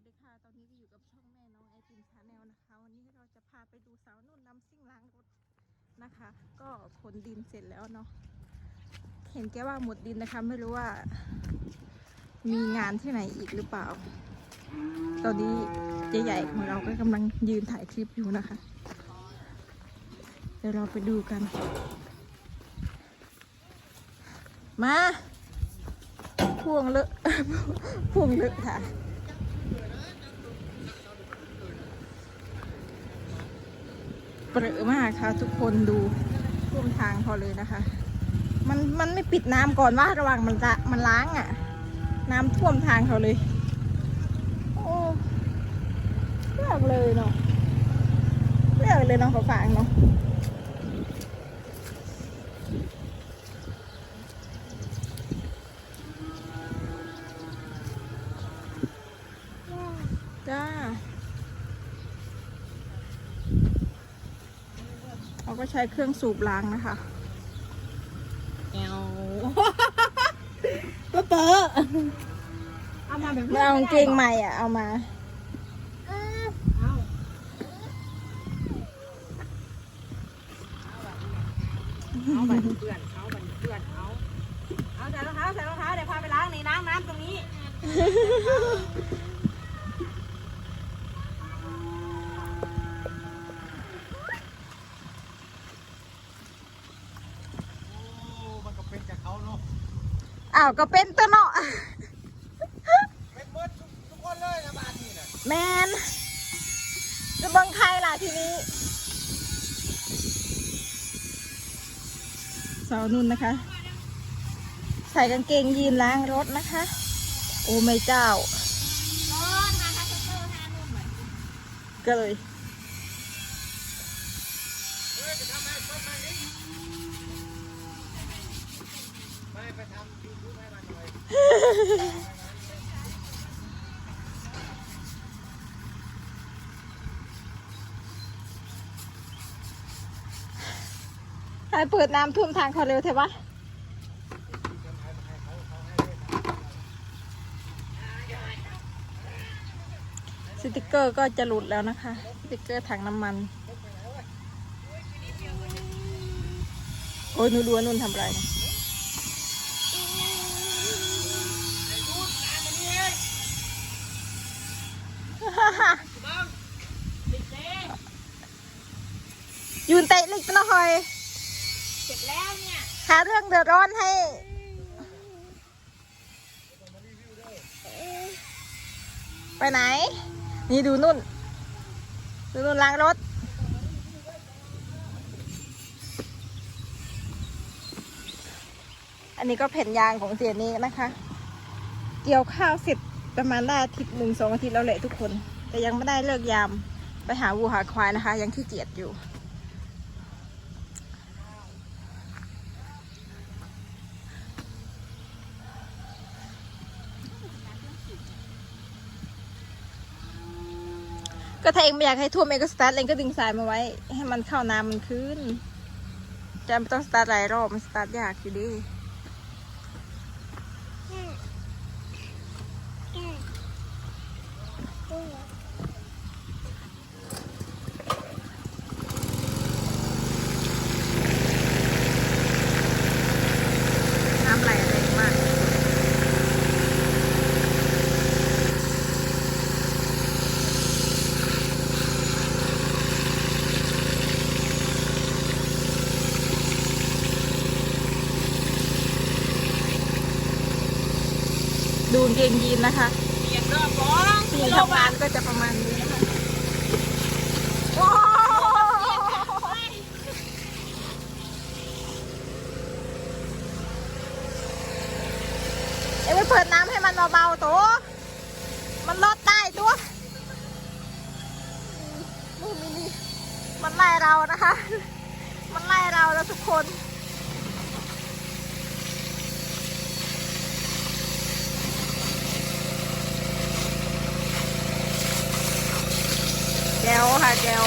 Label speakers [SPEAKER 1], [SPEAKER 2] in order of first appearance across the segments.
[SPEAKER 1] สดีค่ะ ตอนนี้ก็อยู่กับช่องแม่น้องไอติมชาแนลนะคะ วันนี้เราจะพาไปดูสาวนุ่นน้ำซิ่งล้างรถนะคะ ก็ขนดินเสร็จแล้วเนาะ เห็นแกว่าหมดดินนะคะ ไม่รู้ว่า มีงานที่ไหนอีกหรือเปล่า ตอนนี้ใหญ่ๆของเราก็กำลังยืนถ่ายคลิปอยู่นะคะ เดี๋ยวเราไปดูกัน มาพ่วงเลอะพ่วงเลอะค่ะ เปรอะมากค่ะ ทุกคนดูท่วมทางพอเลยนะคะ มันมันไม่ปิดน้ำก่อนว่าระหว่างมันจะมันล้างอะ่ะ น้ำท่วมทางเขาเลย โอ้เลือกเลยเนาะเลือกเลยเนาะฝาฝางเนาะ ช้เครื่องสูบล้างนะคะ
[SPEAKER 2] แอวเป๊ะเป๊ะเอามาแบบ
[SPEAKER 1] ไม่เอากางเกงใหม่อะ เอามา
[SPEAKER 2] เอาเอาบันเพื่อนเอาบันเพื่อนเอาเอาใส่รองเท้าใส่รองเท้าเดี๋ยวพาไปล้างในล้างน้ำตรงนี้
[SPEAKER 3] มันก็เป็นจากเขาเนาะ
[SPEAKER 1] อ้าวก็เป็นตัวเนาะ
[SPEAKER 3] เป็นเบิร์ดทุกทุกคนเลยนะบ้านนี่นะ
[SPEAKER 1] แมนจะเบังใครล่ะทีนี้สาวนุ่นนะคะ ใส่กางเกงยีนล้างรถนะคะ โอ้ไม่เจ้าก็เลย
[SPEAKER 3] เฮ้ยไปทำ ให้
[SPEAKER 1] เปิดน้ำท่วมทางเขาเร็วเถอะวะสติกเกอร์ก็จะหลุดแล้วนะคะ สติกเกอร์ถังน้ำมัน โอ้ยหนูดูว่านุ่นทำไรนะ ยืนเตะลิกนะคอย
[SPEAKER 2] เสร็จแล้วเนี่ย
[SPEAKER 1] หาเรื่องเดือดร้อนให้ไปไหน นี่ดูนุ่น ดูนุ่นล้างรถ อันนี้ก็แผ่นยางของเสียนี้นะคะ เกี่ยวข้าวเสร็จประมาณได้อาทิตย์หนึ่งสองอาทิตย์แล้วแหละทุกคน แต่ยังไม่ได้เลิกยาม ไปหาวัวหาควายนะคะ ยังขี้เกียจอยู่ ก็ถ้าเองไม่อยากให้ท่วมเองก็สตาร์ทเองก็ดึงสายมาไว้ ให้มันเข้าน้ำมันขึ้นจะไม่ต้องสตาร์ทหลายรอบมันสตาร์ทยากอยู่ดีน้ำไหลแรงมาก ดู กางเกงยีนนะคะ
[SPEAKER 2] เปลี่ยนรอบสอง
[SPEAKER 1] สีทำงานก็จะประมาณนี้นะคะว้เอ็งไปเปิดน้ำให้มันเบาๆตัวมันลดได้ตัวมือมินิมันไล่เรานะคะ มันไล่เราแล้วทุกคน เดี๋ยว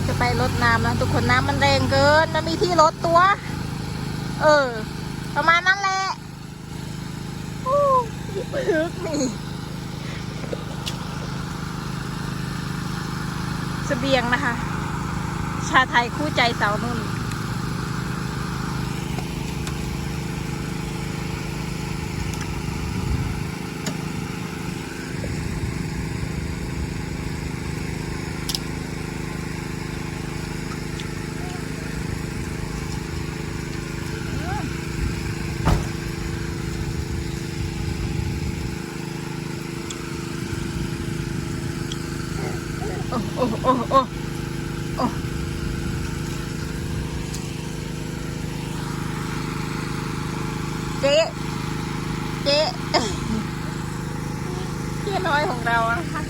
[SPEAKER 1] าจะไปรดน้ำแล้วทุกคนน้ำมันแรงเกิน มันมีที่รดตัว เออ ประมาณนั้นแหละอู้ยปึกนี่ เสบียงนะคะ ชาไทยคู่ใจสาวนุ่น โอ้โอ้โอ้โอ้เจ๊เจ๊เจ๊น้อยของเราอะนะคะ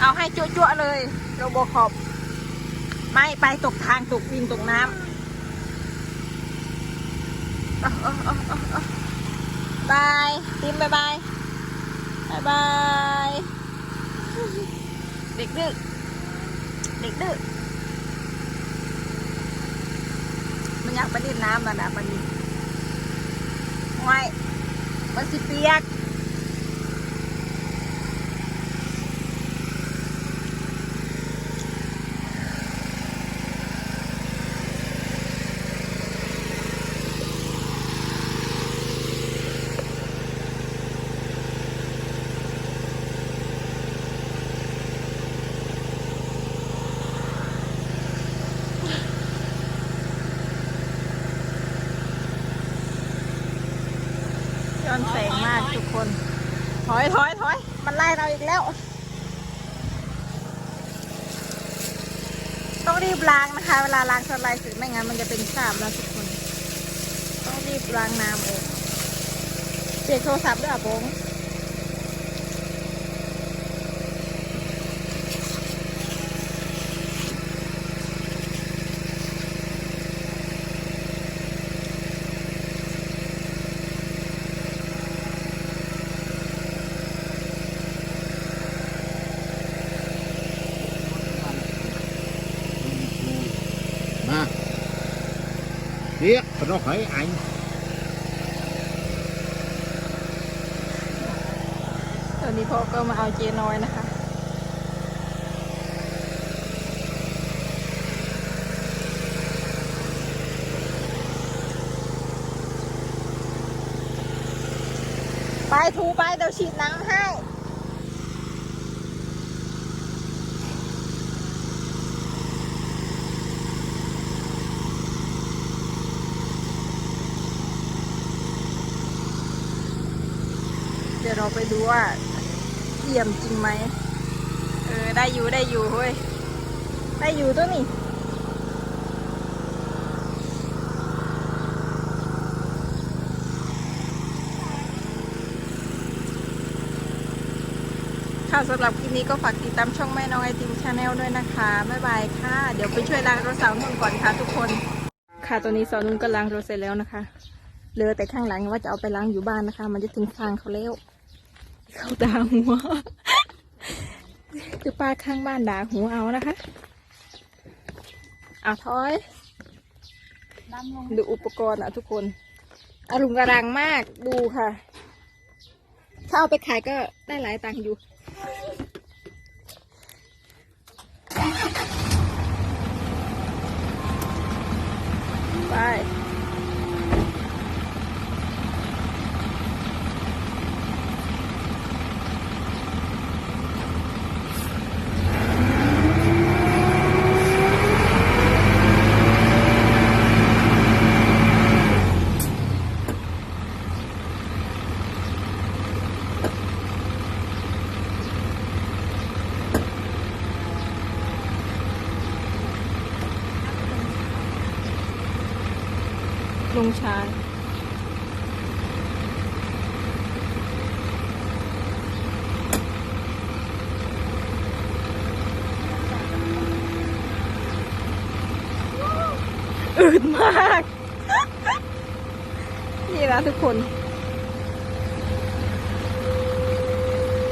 [SPEAKER 1] เอาให้จั่วๆเลยโรโบคอป ไม่ไปตกทางตกวินตกน้ำบายติมบายบายบายบายเด็กดื้อเด็กดื้อมันอยากไปเล่นน้ำแล้วนะมันนี้ไว้มันสิเปียก ย้อนแสงมาก ทุกคน ถอยถอยถอยมันไล่เราอีกแล้ว ต้องรีบล้างนะคะ เวลาล้างสไลด์สิไม่งั้นมันจะเป็นคราบแล้วทุกคน ต้องรีบล้างน้ำเองเปลี่ยนโทรศัพท์ด้วยอะบง
[SPEAKER 3] มา เรียกขนมไข่อัน
[SPEAKER 1] ตอนนี้พ่อก็มาเอาเจน้อยนะคะไปถูไปเดี๋ยวฉีดน้ำให้ เราไปดูว่าเอี่ยมจริงไหม เออ ได้อยู่ได้อยู่เฮ้ย ได้อยู่ตัวนี่ค่ะสำหรับคลิปนี้ก็ฝากติดตามช่องแม่น้องไอติมชาแนลด้วยนะคะ บ๊ายบายค่ะ เดี๋ยวไปช่วยล้างรถสาวนุ่นก่อนค่ะทุกคน ค่ะตัวนี้สาวนุ่นก็ล้างรถเสร็จแล้วนะคะ เหลือแต่ข้างหลังว่าจะเอาไปล้างอยู่บ้านนะคะ มันจะถึงทางเขาแล้ว เขาด่าหัว คือป้าข้างบ้านด่าหัวเอานะคะเอาถอย
[SPEAKER 2] ดู
[SPEAKER 1] อุปกรณ์อะทุกคนอรุณกระรังมากดูค่ะ ถ้าเอาไปขายก็ได้หลายตังค์อยู่ ไป ลุงชายืดมาก นี่นะทุกคน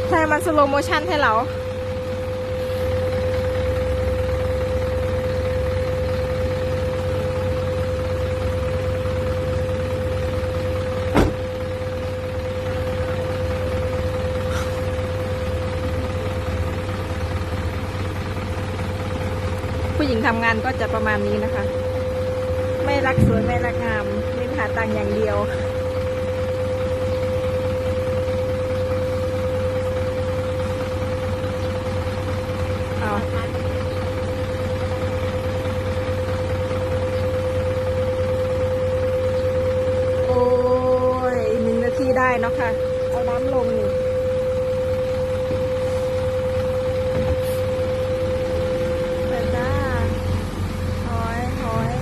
[SPEAKER 1] ใช่มันสโลโมชั่นให้เราผู้หญิงทำงานก็จะประมาณนี้นะคะ ไม่รักสวยไม่รักงามเน้นหาตังอย่างเดียวเอโอ้ยหนึ่งนาทีได้เนาะค่ะ เอาน้ำลงนี่เปิดจ้าหอยหอย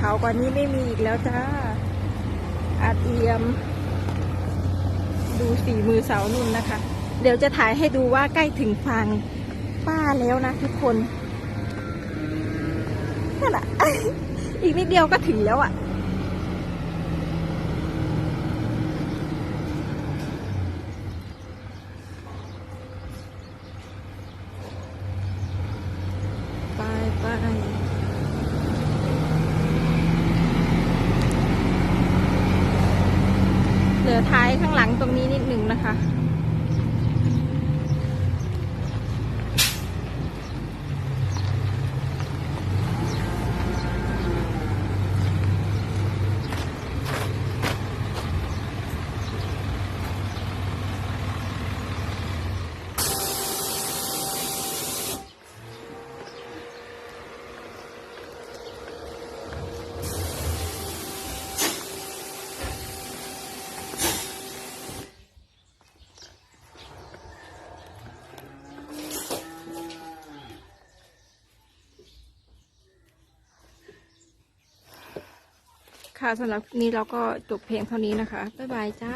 [SPEAKER 1] เขาวกว่านี้ไม่มีอีกแล้วจ้าอาเอียม ดูสีมือสาวนุ่นนะคะ เดี๋ยวจะถ่ายให้ดูว่าใกล้ถึงฟังป้าแล้วนะทุกคนนั่นแหละอีกนิดเดียวก็ถึงแล้วอะปไปเหลือท้ายข้างหลังตรงนี้นิดหนึ่งนะคะ ค่ะสำหรับนี้เราก็จบเพลงเท่านี้นะคะ บ๊ายบายจ้า